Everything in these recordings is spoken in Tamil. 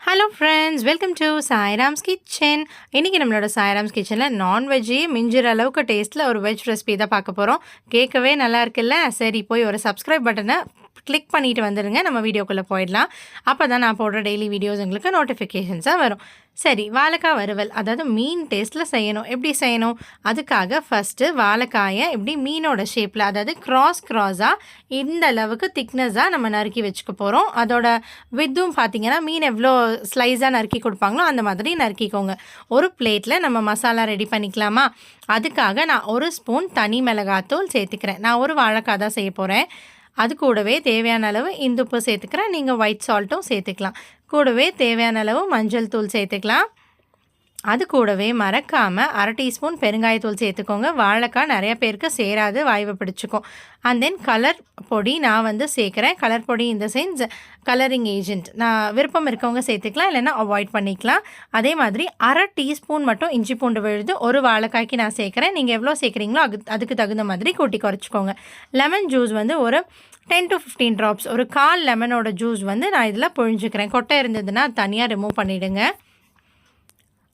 Hello friends welcome to Sairam's kitchen இன்றைக்கி நம்மளோட சாய்ராம்ஸ் கிச்சனில் நான்வெஜ்ஜே மிஞ்சுற அளவுக்கு டேஸ்ட்டில் ஒரு வெஜ் ரெசிபி தான் பார்க்க போகிறோம் கேட்கவே நல்லா இருக்குல்ல? சரி போய் ஒரு சப்ஸ்கிரைப் பட்டனை கிளிக் பண்ணிட்டு வந்துடுங்க நம்ம வீடியோக்குள்ளே போயிடலாம். அப்போ தான் நான் போடுற டெய்லி வீடியோஸ் உங்களுக்கு நோட்டிஃபிகேஷன்ஸாக வரும். சரி வாழைக்காய் வறுவல். அதாவது மீன் டேஸ்ட்டில் செய்யணும். எப்படி செய்யணும்? அதுக்காக ஃபஸ்ட்டு வாழைக்காயை எப்படி மீனோட ஷேப்பில் அதாவது க்ராஸ் க்ராஸாக இந்த அளவுக்கு திக்னஸாக நம்ம நறுக்கி வச்சுக்க போகிறோம் அதோட வித்தும் பார்த்தீங்கன்னா மீன் எவ்வளோ ஸ்லைஸாக நறுக்கி கொடுப்பாங்களோ அந்த மாதிரி நறுக்கிக்கோங்க. ஒரு பிளேட்டில் நம்ம மசாலா ரெடி பண்ணிக்கலாமா? அதுக்காக நான் ஒரு ஸ்பூன் தனி மிளகாத்தூள் சேர்த்துக்கிறேன். நான் ஒரு வாழைக்காய் தான் செய்ய போகிறேன் அது கூடவே தேவையான அளவு இந்துப்பு சேர்த்துக்கிறேன். நீங்கள் ஒயிட் சால்ட்டும் சேர்த்துக்கலாம். கூடவே தேவையான அளவு மஞ்சள் தூள் சேர்த்துக்கலாம். அது கூடவே மறக்காமல் அரை டீஸ்பூன் பெருங்காயத்தூள் சேர்த்துக்கோங்க. வாழைக்காய் நிறைய பேருக்கு சேராது வாய்வு பிடிச்சிக்கும். அண்ட் தென் கலர் பொடி நான் வந்து சேர்க்குறேன். கலர் பொடி இந்த சென்ஸ் கலரிங் ஏஜென்ட் நான் விருப்பம் இருக்கவங்க சேர்த்துக்கலாம் இல்லைன்னா அவாய்ட் பண்ணிக்கலாம். அதே மாதிரி அரை டீஸ்பூன் மட்டும் இஞ்சி பூண்டு விழுது ஒரு வாழைக்காய்க்கு நான் சேர்க்குறேன். நீங்கள் எவ்வளோ சேர்க்குறீங்களோ அது அதுக்கு தகுந்த மாதிரி கூட்டி குறைச்சிக்கோங்க. லெமன் ஜூஸ் வந்து ஒரு டென் டு ஃபிஃப்டீன் ட்ராப்ஸ் ஒரு கால் லெமனோட ஜூஸ் வந்து நான் இதில் பொழிஞ்சுக்கிறேன். கொட்டை இருந்ததுன்னா தனியாக ரிமூவ் பண்ணிவிடுங்க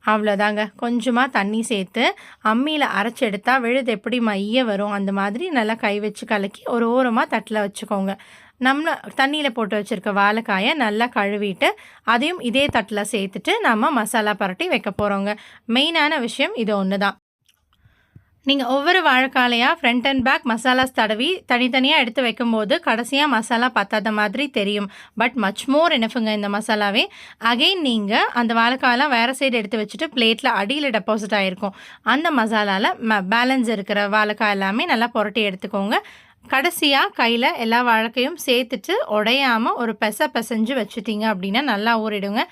அவ்வளோதாங்க கொஞ்சமாக தண்ணி சேர்த்து அம்மியில் அரைச்சி எடுத்தால் விழுது எப்படி மைய வரும்? அந்த மாதிரி நல்லா கை வச்சு கலக்கி ஒரு ஓரமாக தட்டில் வச்சுக்கோங்க. நம்ம தண்ணியில் போட்டு வச்சுருக்க வாழைக்காயை நல்லா கழுவிட்டு அதையும் இதே தட்டில் சேர்த்துட்டு நம்ம மசாலா பரட்டி வைக்க போகிறோங்க மெயினான விஷயம் இது ஒன்று தான் நீங்கள் ஒவ்வொரு வாழைக்காலையாக ஃப்ரண்ட் அண்ட் பேக் மசாலாஸ் தடவி தனித்தனியாக எடுத்து வைக்கும்போது கடைசியாக மசாலா பத்தாத மாதிரி தெரியும். பட் மச் மோர் எனஃபுங்க இந்த மசாலாவே? அகெயின் நீங்கள் அந்த வாழைக்காயெல்லாம் வேறு சைடு எடுத்து வச்சுட்டு பிளேட்டில் அடியில் டெபாசிட் ஆகிருக்கும் அந்த மசாலாவில் ம பேலன்ஸ் இருக்கிற வாழைக்காய் எல்லாமே நல்லா புரட்டி எடுத்துக்கோங்க. கடைசியாக கையில் எல்லா வாழ்க்கையும் சேர்த்துட்டு உடையாமல் ஒரு பெச பெசஞ்சு வச்சுட்டிங்க அப்படின்னா நல்லா ஊறிடுங்க.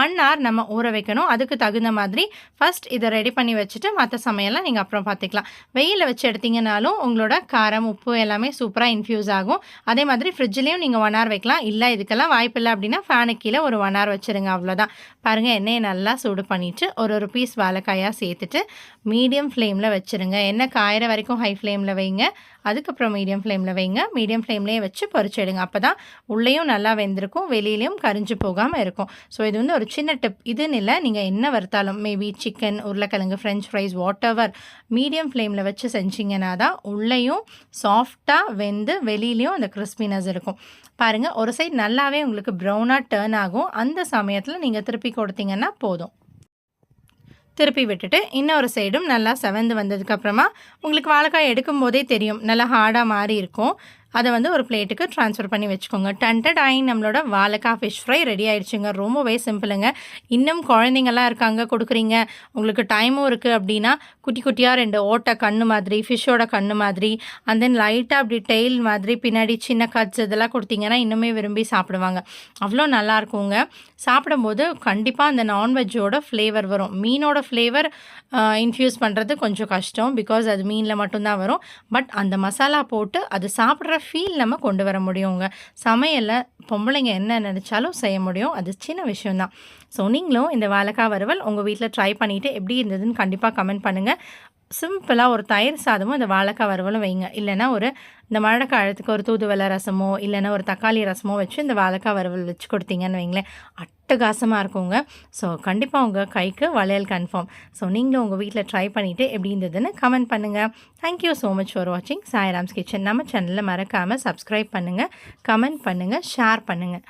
ஒன் ஹவர் நம்ம ஊற வைக்கணும். அதுக்கு தகுந்த மாதிரி ஃபஸ்ட் இதை ரெடி பண்ணி வச்சுட்டு மற்ற சமையலாம் நீங்கள் அப்புறம் பார்த்துக்கலாம். வெயிலில் வச்சு எடுத்திங்கனாலும் உங்களோட காரம் உப்பு எல்லாமே சூப்பராக இன்ஃப்யூஸ் ஆகும். அதே மாதிரி ஃப்ரிட்ஜ்லேயும் நீங்கள் ஒன் ஹவர் வைக்கலாம். இல்லை இதுக்கெல்லாம் வாய்ப்பு இல்லை அப்படின்னா ஃபேனுக்கு கீழே ஒரு ஒன் ஹவர் வச்சுருங்க அவ்வளோதான் பாருங்கள் எண்ணெயை நல்லா சூடு பண்ணிவிட்டு ஒரு ஒரு பீஸ் வாழைக்காயாக சேர்த்துட்டு மீடியம் ஃப்ளேமில் வச்சுருங்க. எண்ணெய் காயிற வரைக்கும் ஹை ஃப்ளேமில் வைங்க. அதுக்கப்புறம் மீடியம் மீடியம் ஃப்ளேமில் வைங்க. மீடியம் ஃப்ளேம்லேயே வச்சு பொறிச்சிடுங்க அப்போ தான் உள்ளேயும் நல்லா வெந்திருக்கும் வெளியிலையும் கரிஞ்சு போகாமல் இருக்கும். ஸோ இது வந்து ஒரு சின்ன டிப் இதுன்னு இல்லை நீங்கள் என்ன வறுத்தாலும் மேபி சிக்கன் உருளைக்கிழங்கு French fries whatever medium ஃப்ளேமில் வச்சு செஞ்சிங்கன்னா தான் உள்ளேயும் சாஃப்டாக வெந்து வெளியிலையும் அந்த கிறிஸ்பினஸ் இருக்கும். பாருங்கள் ஒரு சைடு நல்லாவே உங்களுக்கு ப்ரௌனாக டேர்ன் ஆகும். அந்த சமயத்தில் நீங்கள் திருப்பி கொடுத்தீங்கன்னா போதும். திருப்பி விட்டுட்டு இன்னொரு சைடும் நல்லா செவந்து வந்ததுக்கப்புறமா உங்களுக்கு வாழைக்காய் எடுக்கும் போதே தெரியும். நல்லா ஹார்டாக மாறி இருக்கும். அதை வந்து ஒரு பிளேட்டுக்கு ட்ரான்ஸ்ஃபர் பண்ணி வச்சுக்கோங்க. டண்டட் ஆகி நம்மளோட வாழைக்காய் ஃபிஷ் ஃப்ரை ரெடி ஆயிடுச்சுங்க. ரொம்பவே சிம்பிளுங்க இன்னும் குழந்தைங்கள்லாம் இருக்காங்க கொடுக்குறீங்க. உங்களுக்கு டைமும் இருக்குது அப்படின்னா குட்டி குட்டியாக ரெண்டு ஓட்டை கண்ணு மாதிரி ஃபிஷ்ஷோட கண்ணு மாதிரி அண்ட் தென் லைட்டாக அப்படி டெய்ல் மாதிரி பின்னாடி சின்ன கட்ஸ் இதெல்லாம் கொடுத்தீங்கன்னா இன்னுமே விரும்பி சாப்பிடுவாங்க. அவ்வளோ நல்லாயிருக்குங்க சாப்பிடும்போது கண்டிப்பாக அந்த நான்வெஜ்ஜோட ஃப்ளேவர் வரும். மீனோட ஃப்ளேவர் இன்ஃப்யூஸ் பண்ணுறது கொஞ்சம் கஷ்டம் பிகாஸ் அது மீனில் மட்டும்தான் வரும். பட் அந்த மசாலா போட்டு அது சாப்பிட்ற ஃபீல் நம்ம கொண்டு வர முடியுங்க. சமையலில் பொம்பளைங்க என்ன நினச்சாலும் செய்ய முடியும். அது சின்ன விஷயம்தான். ஸோ நீங்களும் இந்த வாழைக்காய் வறுவல் உங்கள் வீட்டில் ட்ரை பண்ணிவிட்டு எப்படி இருந்ததுன்னு கண்டிப்பாக கமெண்ட் பண்ணுங்கள் சிம்பிளாக ஒரு தயிர் சாதமும் இந்த வாழைக்காய் வறுவலும் வைங்க. இல்லைனா ஒரு இந்த மழை ஒரு தூதுவளை ரசமோ இல்லைன்னா ஒரு தக்காளி ரசமோ வச்சு இந்த வாழைக்காய் வறுவல் வச்சு கொடுத்தீங்கன்னு வைங்களேன். அட்டகாசமாக இருக்குங்க. ஸோ கண்டிப்பாக உங்கள் கைக்கு வளையல் கன்ஃபார்ம் ஸோ நீங்களும் உங்கள் வீட்டில் ட்ரை பண்ணிவிட்டு எப்படி இருந்ததுன்னு கமெண்ட் பண்ணுங்கள் தேங்க்யூ ஸோ மச் ஃபார் வாட்சிங் சாய்ராம்ஸ் கிச்சன். நம்ம சேனலில் மறக்காமல் சப்ஸ்கிரைப் பண்ணுங்கள் கமெண்ட் பண்ணுங்கள் ஷேர் பண்ணுங்கள்